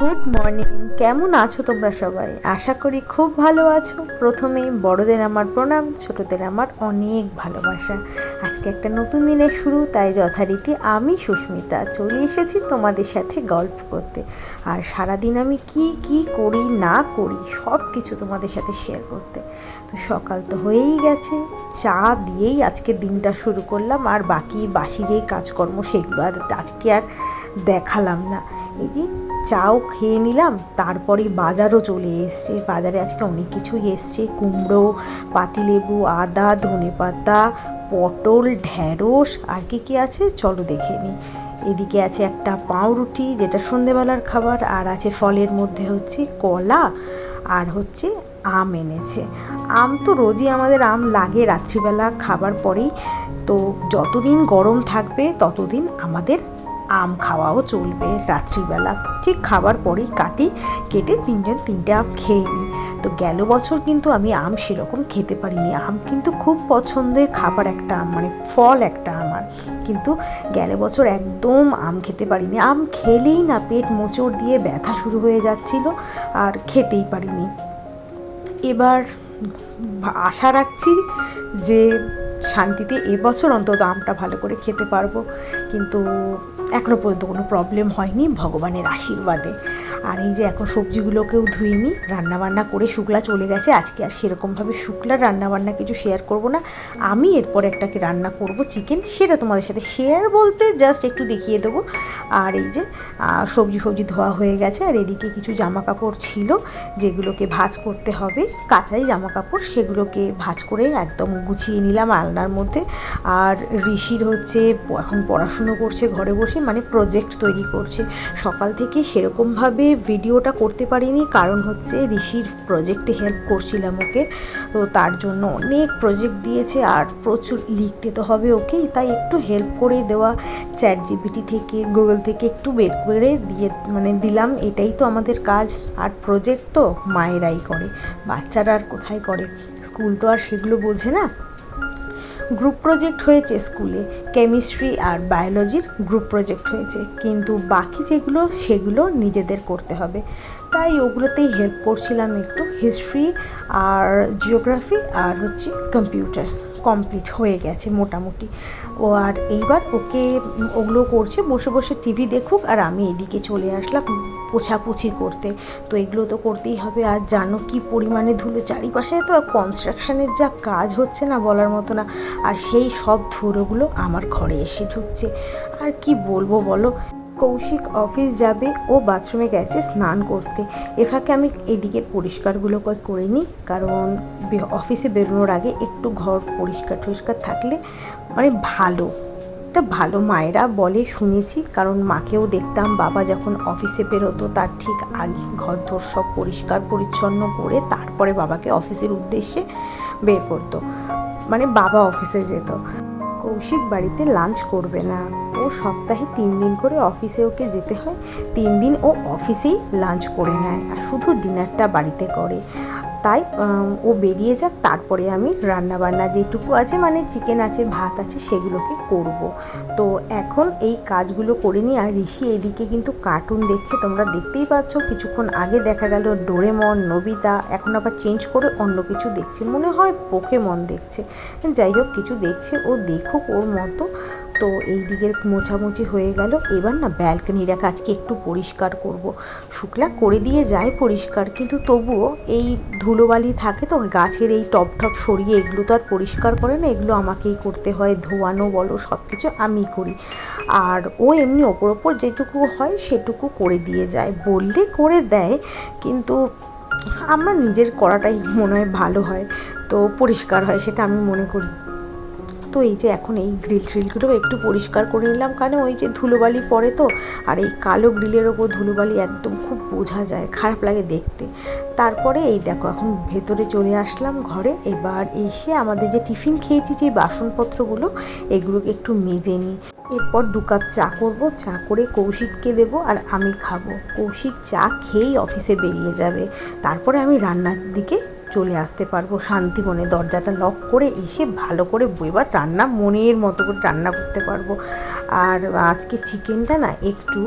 Good morning. কেমন আছো তোমরা সবাই? আশা করি খুব ভালো আছো। প্রথমেই বড়দের আমার প্রণাম, ছোটদের আমার অনেক ভালোবাসা। আজকে একটা নতুন দিনের শুরু, তাই যথারীতি আমি সুস্মিতা চলে এসেছি তোমাদের সাথে গল্প করতে। আর সারাদিন আমি কি কি করি, না করি সব কিছু তোমাদের সাথে শেয়ার করতে। তো সকাল তো হয়েই গেছে, চা দিয়েই আজকে দিনটা শুরু করলাম, আর বাকি বাসি যেই কাজকর্ম সেগুলো আর আজকে আর দেখালাম না। এই যে চাও খেয়ে নিলাম, তারপরে বাজারও চলে এসছে। বাজারে আজকে অনেক কিছুই এসছে। কুমড়ো, পাতিলেবু, আদা, ধনেপাতা, পটল ঢ্যাঁড়স আর কি কি আছে? চলো দেখে নিই এদিকে আছে একটা পাউরুটি, যেটা সন্ধেবেলার খাবার, আর আছে ফলের মধ্যে হচ্ছে কলা, আর হচ্ছে আম এনেছে। আম তো রোজই আমাদের আম লাগে রাত্রিবেলা খাবার পরেই। তো যতদিন গরম থাকবে, ততদিন আমাদের আম খাওয়াও চলবে রাত্রিবেলা। ঠিক খাবার পরেই কাটি, কেটে তিনজন তিনটে আম খেয়ে নিই। তো গেল বছর কিন্তু আমি আম সেরকম খেতে পারিনি। আম কিন্তু খুব পছন্দের খাবার একটা আম মানে ফল একটা আমার কিন্তু গেল বছর একদম আম খেতে পারিনি। আম খেলেই না পেট মোচড় দিয়ে ব্যথা শুরু হয়ে যাচ্ছিল আর খেতেই পারিনি। এবার আশা রাখছি যে শান্তিতে এবছর অন্তত আমটা ভালো করে খেতে পারব। কিন্তু এখনও পর্যন্ত কোনো প্রবলেম হয়নি ভগবানের আশীর্বাদে। আর এই যে এখন সবজিগুলোকেও ধুয়ে নিই রান্নাবান্না করে শুকলা চলে গেছে, আজকে আর সেরকমভাবে শুকলার রান্নাবান্না কিছু শেয়ার করব না। আমি এরপর একটাকে রান্না করব চিকেন সেটা তোমাদের সাথে শেয়ার বলতে জাস্ট একটু দেখিয়ে দেবো। আর এই যে সবজি ফবজি ধোয়া হয়ে গেছে, আর এদিকে কিছু জামা কাপড় ছিল, যেগুলোকে ভাজ করতে হবে। কাঁচাই জামা কাপড় সেগুলোকে ভাঁজ করে একদম গুছিয়ে নিলাম আলনার মধ্যে। আর ঋষির হচ্ছে, এখন পড়াশুনো করছে, ঘরে বসে মানে প্রজেক্ট তৈরি করছে। সকাল থেকে সেরকমভাবে ভিডিওটা করতে পারিনি, কারণ হচ্ছে ঋষির প্রজেক্টে হেল্প করছিলাম ওকে। তো তার জন্য অনেক প্রজেক্ট দিয়েছে আর প্রচুর লিখতে তো হবে ওকেই তাই একটু হেল্প করে দেওয়া চ্যাট জিপিটি থেকে গুগল থেকে একটু বের করে দিয়ে মানে দিলাম। এটাই তো আমাদের কাজ। আর প্রজেক্ট তো মায়েরাই করে, বাচ্চারা আর কোথায় করে? স্কুল তো আর সেগুলো বোঝে না। গ্রুপ প্রজেক্ট হয়েছে স্কুলে, কেমিস্ট্রি আর বায়োলজির গ্রুপ প্রজেক্ট হয়েছে, কিন্তু বাকি যেগুলো, সেগুলো নিজেদের করতে হবে। তাই ওগুলোতেই হেল্প করছিলাম একটু হিস্ট্রি আর জিওগ্রাফি আর হচ্ছে কম্পিউটার কমপ্লিট হয়ে গেছে মোটামুটি। ও আর এইবার ওকে, ওগুলো করছে, বসে বসে টিভি দেখুক আর আমি এদিকে চলে আসলাম। পোছাপুছি করতে। তো এগুলো তো করতেই হবে। আর জানো কি পরিমাণে ধুলো চারিপাশে? তো কনস্ট্রাকশনের যা কাজ হচ্ছে না বলার মতো না। আর সেই সব ধুলোগুলো আমার ঘরে এসে ঢুকছে। আর কি বলব বলো? কৌশিক অফিস যাবে, ও বাথরুমে গেছে স্নান করতে। এ ফাঁকে আমি এদিকে পরিষ্কারগুলো করে নিই। কারণ অফিসে বেরোনোর আগে একটু ঘর পরিষ্কার টরিষ্কার থাকলে মানে ভালো। এটা ভালো মায়েরা বলে শুনেছি, কারণ মাকেও দেখতাম বাবা যখন অফিসে বেরোতো তার ঠিক আগে ঘর ধর সব পরিষ্কার পরিচ্ছন্ন করে তারপরে বাবাকে অফিসের উদ্দেশ্যে বের করতো। মানে বাবা অফিসে যেত। কৌশিক বাড়িতে লাঞ্চ করবে না। ও সপ্তাহে তিন দিন করে অফিসে ওকে যেতে হয়, তিন দিন ও অফিসেই লাঞ্চ করে নেয়। আর শুধু ডিনারটা বাড়িতে করে। তাই ও বেরিয়ে যাক, তারপরে আমি রান্না বান্না যেটুকু আছে মানে চিকেন আছে, ভাত আছে, সেগুলোকে করব। তো এখন এই কাজগুলো করে নিই আর ঋষি এদিকে কিন্তু কার্টুন দেখছে, তোমরা দেখতেই পাচ্ছ, কিছুক্ষণ আগে দেখা গেল ডোরেমন, নবিতা, এখন আবার চেঞ্জ করে অন্য কিছু দেখছে, মনে হয় পোকেমন দেখছে। যাই হোক, কিছু দেখছে, ও দেখুক ওর মতো। তো এই দিকের মোছামুছি হয়ে গেল। এবার না ব্যালকনিটাকে আজকে একটু পরিষ্কার করব। শুক্লা করে দিয়ে যায় পরিষ্কার, কিন্তু তবুও এই ধুলোবালি থাকে তো, গাছের এই টপ টপ সরিয়ে এগুলো তো আর পরিষ্কার করে না, এগুলো আমাকেই করতে হয়, ধোয়ানো বলো সব কিছু আমিই করি। আর ও এমনি ওপর ওপর যেটুকু হয় সেটুকু করে দিয়ে যায়। বললে করে দেয়, কিন্তু আমার নিজের করাটাই মনে হয় ভালো হয়। তো পরিষ্কার হয় সেটা আমি মনে করি। তো এই যে এখন এই গ্রিল ট্রিলগুলো একটু পরিষ্কার করে নিলাম, কারণ ওই যে ধুলোবালি পড়ে তো, আর এই কালো গ্রিলের ওপর ধুলোবালি একদম খুব বোঝা যায়, খারাপ লাগে দেখতে। তারপরে এই দেখো, এখন ভেতরে চলে আসলাম ঘরে, এবার এসে আমাদের যে টিফিন খেয়েছি যে বাসনপত্রগুলো এগুলোকে একটু মেজে নিই। এরপর দু কাপ চা করব, চা করে কৌশিককে দেবো আর আমি খাব। কৌশিক চা খেয়েই অফিসে বেরিয়ে যাবে। তারপরে আমি রান্নার দিকে চলে আসতে পারব। শান্তি মনে দরজাটা লক করে এসে ভালো করে এবার রান্না, মনের মতো করে রান্না করতে পারব। আর আজকে চিকেনটা না একটু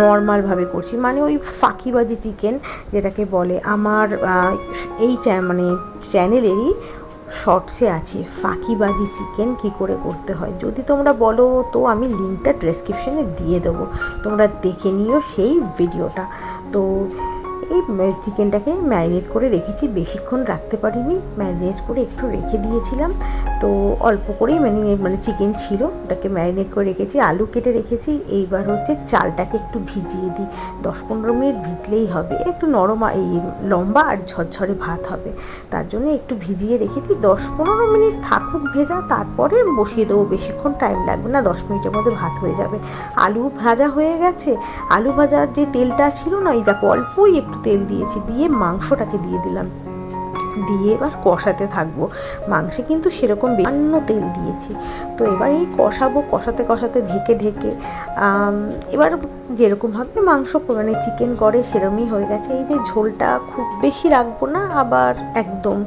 নর্মালভাবে করছি। মানে ওই ফাঁকিবাজি চিকেন যেটাকে বলে। আমার এই মানে চ্যানেলেরই শর্টসে আছে ফাঁকিবাজি চিকেন কি করে করতে হয়। যদি তোমরা বলো তো আমি লিঙ্কটা ডেসক্রিপশনে দিয়ে দেবো। তোমরা দেখে নিও সেই ভিডিওটা তো চিকেনটাকে ম্যারিনেট করে রেখেছি। বেশিক্ষণ রাখতে পারিনি। ম্যারিনেট করে একটু রেখে দিয়েছিলাম। তো অল্প করেই ম্যারিনেট মানে চিকেন ছিল। ওটাকে ম্যারিনেট করে রেখেছি। আলু কেটে রেখেছি। এইবার হচ্ছে চালটাকে একটু ভিজিয়ে দিই। দশ পনেরো মিনিট ভিজলেই হবে। একটু নরম এই লম্বা আর ঝরঝরে ভাত হবে। তার জন্য একটু ভিজিয়ে রেখে দিই। দশ পনেরো মিনিট থাকুক ভেজা। তারপরে বসিয়ে দেবো। বেশিক্ষণ টাইম লাগবে না। দশ মিনিটের মধ্যে ভাত হয়ে যাবে। আলু ভাজা হয়ে গেছে। আলু ভাজার যে তেলটা ছিল না, এই দেখো অল্পই একটু তেল দিয়েছি, দিয়ে মাংসটাকে দিয়ে দিলাম। দিয়ে এবার কষাতে থাকব। মাংসে কিন্তু সেরকম অন্য তেল দিয়েছি। তো এবার এই কষাবো, কষাতে কষাতে ঢেকে ঢেকে এবার যেরকমভাবে মাংস মানে চিকেন করে সেরমই হয়ে গেছে। এই যে ঝোলটা খুব বেশি রাখব না, আবার একদম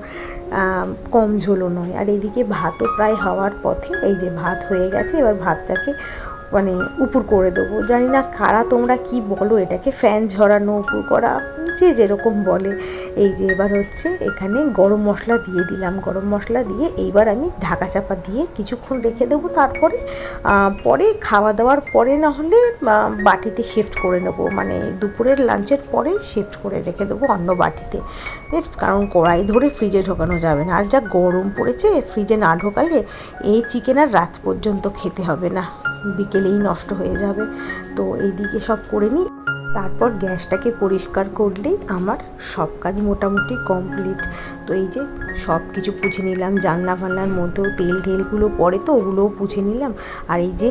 কম ঝোলও নয়। আর এদিকে ভাতও প্রায় হওয়ার পথে এই যে ভাত হয়ে গেছে, এবার ভাতটাকে মানে উপুর করে দেবো। জানি না কারা তোমরা কি বলো, এটাকে ফ্যান ঝরানো, উপুর করা যে যেরকম বলে। এই যে এবার হচ্ছে এখানে গরম মশলা দিয়ে দিলাম। গরম মশলা দিয়ে এইবার আমি ঢাকা চাপা দিয়ে কিছুক্ষণ রেখে দেবো। তারপরে পরে খাওয়া দাওয়ার পরে না হলে বাটিতে শিফট করে নেব। মানে দুপুরের লাঞ্চের পরে শিফট করে রেখে দেবো অন্য বাটিতে। কারণ কড়াই ধরে ফ্রিজে ঢোকানো যাবে না। আর যা গরম পড়েছে ফ্রিজে না ঢোকালে এই চিকেন আর রাত পর্যন্ত খেতে হবে না। বিকেলেই নষ্ট হয়ে যাবে। তো এইদিকে সব করে নিই। তারপর গ্যাসটাকে পরিষ্কার করলেই আমার সব কাজ মোটামুটি কমপ্লিট। তো এই যে সব কিছু পুছে নিলাম জানলা ফানলার মধ্যেও তেল ঢেলগুলো পড়ে তো ওগুলোও পুছে নিলাম। আর এই যে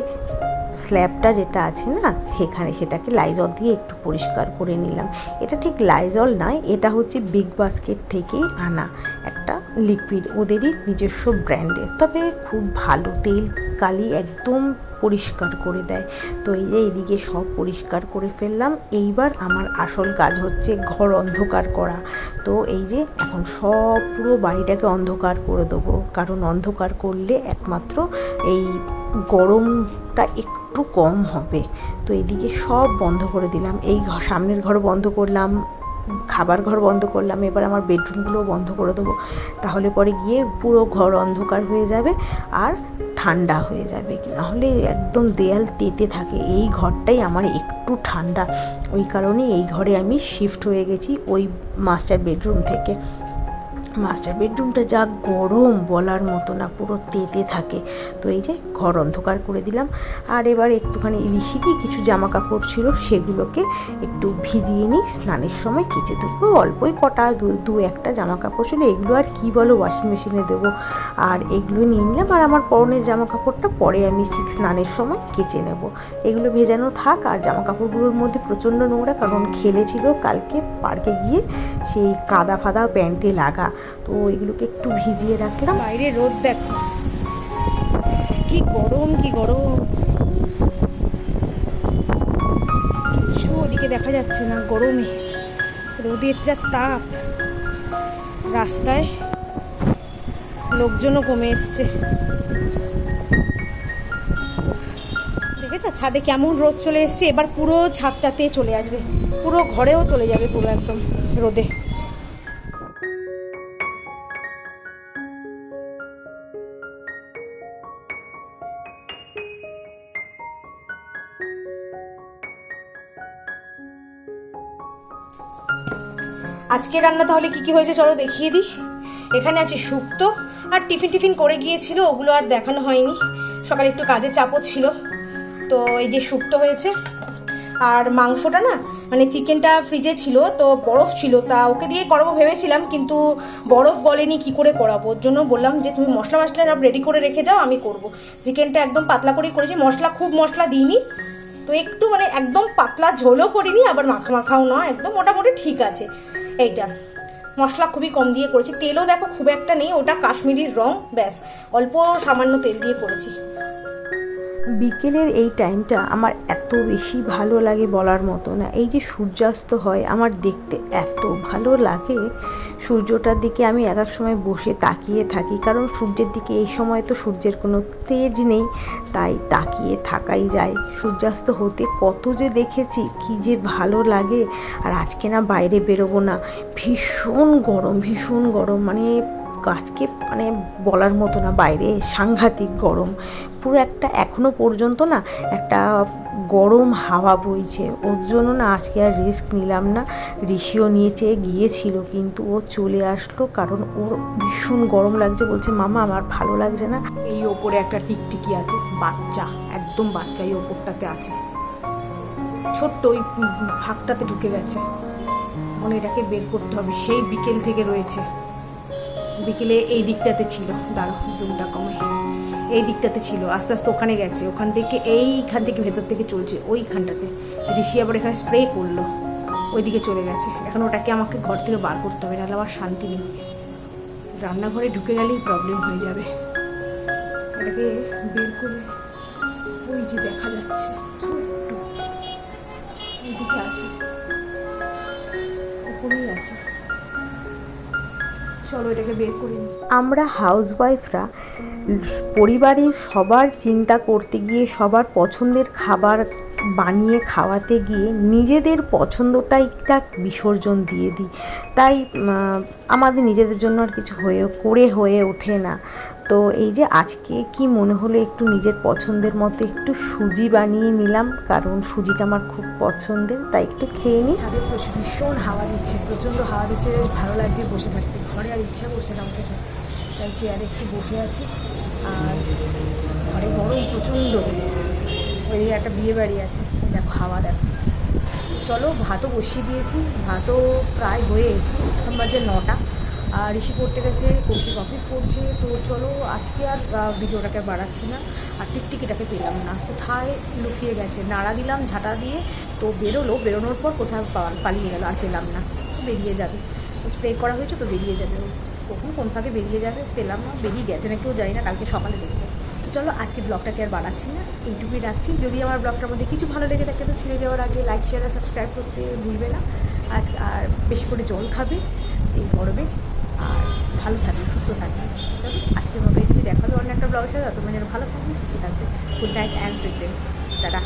স্ল্যাবটা যেটা আছে না, সেখানে সেটাকে লাইজল দিয়ে একটু পরিষ্কার করে নিলাম। এটা ঠিক লাইজল নয়, এটা হচ্ছে বিগ বাস্কেট থেকেই আনা একটা লিকুইড ওদেরই নিজস্ব ব্র্যান্ডের তবে খুব ভালো, তেল কালি একদম পরিষ্কার করে দেয়। তো এই যে এদিকে সব পরিষ্কার করে ফেললাম। এইবার আমার আসল কাজ হচ্ছে ঘর অন্ধকার করা। তো এই যে এখন সব পুরো বাড়িটাকে অন্ধকার করে দেবো। কারণ অন্ধকার করলে একমাত্র এই গরমটা একটু কম হবে। তো এদিকে সব বন্ধ করে দিলাম। এই সামনের ঘর বন্ধ করলাম। খাবার ঘর বন্ধ করলাম। এবার আমার বেডরুমগুলোও বন্ধ করে দেবো। তাহলে পরে গিয়ে পুরো ঘর অন্ধকার হয়ে যাবে। আর ঠান্ডা হয়ে যাবে নাহলে একদম দেয়াল তেতে থাকে। এই ঘরটাই আমার একটু ঠান্ডা। ওই কারণে এই ঘরে আমি শিফট হয়ে গেছি ওই মাস্টার বেডরুম থেকে। মাস্টার বেডরুমটা যা গরম বলার মতো না, পুরো তেতে থাকে। তো এই যে ঘর অন্ধকার করে দিলাম। আর এবার একটুখানি ঋষিরই কিছু জামা কাপড় ছিল, সেগুলোকে একটু ভিজিয়ে নিই। স্নানের সময় কেচে দেবো অল্পই কটা, দু দু একটা জামা কাপড় ছিল। এগুলো আর কি বলো ওয়াশিং মেশিনে দেবো। আর এগুলো নিয়ে নিলাম। আর আমার পরনের জামা কাপড়টা পরে আমি ঠিক স্নানের সময় কেচে নেব। এগুলো ভেজানো থাক। আর জামা কাপড়গুলোর মধ্যে প্রচণ্ড নোংরা, কারণ খেলেছিল কালকে পার্কে গিয়ে সেই কাদা ফাদা প্যান্টে লাগা। তো এগুলোকে একটু ভিজিয়ে রাখলাম। বাইরে রোদ দেখো। কি গরম কি গরম। কিছু ওদিকে দেখা যাচ্ছে না, গরমে। রোদের যা তাপ। রাস্তায় লোকজনও কমে এসছে। দেখেছ? ছাদে কেমন রোদ চলে এসছে? এবার পুরো ছাদটাতে চলে আসবে। পুরো ঘরেও চলে যাবে পুরো একদম রোদে। আজকে রান্না তাহলে কি কি হয়েছে চলো দেখিয়ে দিই। এখানে আছে শুক্তো আর টিফিন টিফিন করে গিয়েছিল, ওগুলো আর দেখানো হয়নি। সকালে একটু কাজে চাপও ছিল। তো এই যে শুক্তো হয়েছে, আর মাংসটা না মানে চিকেনটা ফ্রিজে ছিল, তো বরফ ছিল, তা ওকে দিয়ে করাবো ভেবেছিলাম, কিন্তু বরফ বলেনি কি করে করাবো? ওর জন্য বললাম যে, তুমি মশলা মশলা সব রেডি করে রেখে যাও, আমি করব। চিকেনটা একদম পাতলা করেই করেছি, মশলা খুব মশলা দিইনি। তো একটু মানে একদম পাতলা ঝোলও করিনি, আবার মাখা মাখাও নয়, একদম মোটামুটি ঠিক আছে। এইটা। মশলা খুবই কম দিয়ে করেছি। তেলও দেখো খুব একটা নেই, ওটা কাশ্মীরির রং, ব্যাস। অল্প সামান্য তেল দিয়ে করেছি। বিকেলের এই টাইমটা আমার এত বেশি ভালো লাগে বলার মতো না। এই যে সূর্যাস্ত হয়, আমার দেখতে এত ভালো লাগে। সূর্যটার দিকে আমি এক এক সময় বসে তাকিয়ে থাকি, কারণ সূর্যের দিকে এই সময় তো সূর্যের কোনো তেজ নেই, তাই তাকিয়ে থাকাই যায়। সূর্যাস্ত হতে কত যে দেখেছি, কি যে ভালো লাগে, আর আজকে না বাইরে বেরোবো না। ভীষণ গরম ভীষণ গরম মানে আজকে মানে বলার মতো না, বাইরে সাংঘাতিক গরম। পুরো একটা এখনও পর্যন্ত না একটা গরম হাওয়া বইছে। ওর জন্য না আজকে আর রিস্ক নিলাম না। ঋষিও নিয়েছে, গিয়েছিল, কিন্তু ও চলে আসলো কারণ ওর ভীষণ গরম লাগছে বলছে, মামা, আমার ভালো লাগছে না। এই ওপরে একটা টিকটিকি আছে, বাচ্চা, একদম বাচ্চা এই ওপরটাতে আছে। ছোট্ট ওই ফাঁকটাতে ঢুকে গেছে। মানে এটাকে বের করতে হবে, সেই বিকেল থেকে রয়েছে। বিকেলে এই দিকটাতে ছিল। দাঁড়ো জুমটা কমে। এই দিকটাতে ছিল। আস্তে আস্তে ওখানে গেছে। ওখান থেকে এইখান থেকে ভেতর থেকে চলছে ওইখানটাতে। ঋষি আবার এখানে স্প্রে করল। ওইদিকে চলে গেছে। এখন ওটাকে আমাকে ঘর থেকে বার করতে হবে, নাহলে আমার শান্তি নেই। রান্নাঘরে ঢুকে গেলেই প্রবলেম হয়ে যাবে। এটাকে বের করে ওই যে দেখা যাচ্ছে, ছোট্ট। এইদিকে আছে। উপরেই আছে। চলো এটাকে বের করে আমরা হাউসওয়াইফরা পরিবারের সবার চিন্তা করতে গিয়ে সবার পছন্দের খাবার বানিয়ে খাওয়াতে গিয়ে নিজেদের পছন্দটাই তা বিসর্জন দিয়ে দিই। তাই আমাদের নিজেদের জন্য আর কিছু হয়ে, করে হয়ে ওঠে না। তো এই যে আজকে কি মনে হলো একটু নিজের পছন্দের মতো একটু সুজি বানিয়ে নিলাম, কারণ সুজিটা আমার খুব পছন্দের, তাই একটু খেয়ে নিই। ছাদে ভীষণ হাওয়া দিচ্ছে, প্রচণ্ড হাওয়া দিচ্ছে, বেশ ভালো লাগছে বসে থাকতে। ঘরে আর ইচ্ছা করছে না উঠে তাই চেয়ারে একটু বসে আছি, আর ঘরে গরম প্রচণ্ড। ওই একটা বিয়ে বাড়ি আছে। দেখো হাওয়া দেখো। চলো ভাতও বসিয়ে দিয়েছি। ভাতও প্রায় হয়ে এসছে। এখন বাজে নটা। আর ঋষি করতে গেছে, কৌশিক অফিস করছে। তো চলো আজকে আর ভিডিওটাকে বাড়াচ্ছি না। আর টিকটিকিটাকে পেলাম না। কোথায় লুকিয়ে গেছে? নাড়া দিলাম, ঝাঁটা দিয়ে। তো বেরোলো। বেরোনোর পর কোথাও পালিয়ে গেল। আর পেলাম না। বেরিয়ে যাবে। স্প্রে করা হয়েছে, তো বেরিয়ে যাবে। কখন কোন ফাঁকে বেরিয়ে যাবে? পেলাম না। বেরিয়ে গেছে না কেউ জানি না। কালকে সকালে দেখব। চলো আজকে ব্লগটাকে আর বাড়াচ্ছি না। এইটুকুই রাখছি। যদি আমার ব্লগটার মধ্যে কিছু ভালো লেগে থাকে, তো ছেড়ে যাওয়ার আগে লাইক শেয়ার আর সাবস্ক্রাইব করতে ভুলবে না। আজ আর বেশি করে জল খাবে এই গরমে। আর ভালো থাকবে, সুস্থ থাকবে। চলো, আজকের মতো যদি দেখা হবে অন্য একটা ব্লগের সাথে। তত ভালো থাকবে খুশি থাকবে। Good night and sweet dreams tata.